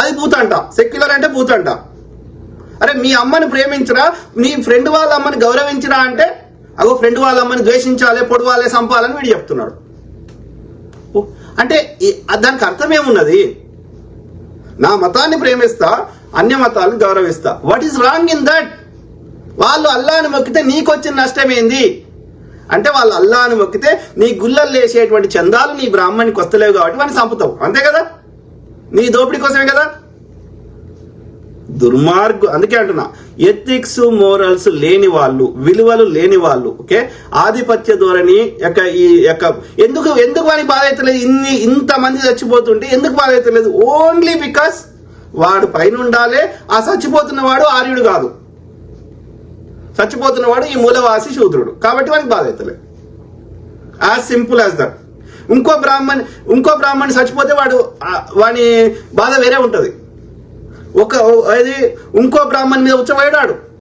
అది పూతంట. సెక్యులర్ అంటే పూతంట. అరే మీ అమ్మని ప్రేమించరా? నీ ఫ్రెండ్ వాళ్ళ అమ్మని గౌరవించరా అంటే అగో ఫ్రెండ్ వాళ్ళ అమ్మని ద్వేషించాలి పొడవాలే సంపాలని వీడు చెప్తున్నాడు. అంటే దానికి అర్థం ఏమున్నది? నా మతాన్ని ప్రేమిస్తా అన్య మతాలను గౌరవిస్తా. What is wrong in that వాళ్ళు అల్లాని మొక్కితే నీకొచ్చిన నష్టం ఏంది? అంటే వాళ్ళు అల్లాని మొక్కితే నీ గుళ్ళల్లో వేసేటువంటి చందాలు నీ బ్రాహ్మణికి వస్తలేవు కాబట్టి వాడిని చంపుతావు. అంతే కదా? నీ దోపిడీ కోసమే కదా? దుర్మార్గు అందుకే అంటున్నా ఎథిక్స్ మోరల్స్ లేని వాళ్ళు విలువలు లేని వాళ్ళు ఓకే? ఆధిపత్య ధోరణి యొక్క ఈ యొక్క ఎందుకు ఎందుకు వానికి బాధ అవుతలేదు ఇన్ని ఇంతమంది చచ్చిపోతుంటే ఎందుకు బాధ అవుతలేదు ఓన్లీ బికాస్ వాడు పైన ఉండాలి ఆ చచ్చిపోతున్న వాడు ఆర్యుడు కాదు. చచ్చిపోతున్నవాడు ఈ మూలవాసి శూద్రుడు. కాబట్టి వానికి బాధ అవుతలేదు యాజ్ సింపుల్ యాజ్ దట్ ఇంకో బ్రాహ్మణ్ ఇంకో బ్రాహ్మణ్ చచ్చిపోతే వాడు వాని బాధ వేరే ఉంటుంది. ఒక అది ఇంకో బ్రాహ్మణ్ మీద ఉచ్చబోయాడు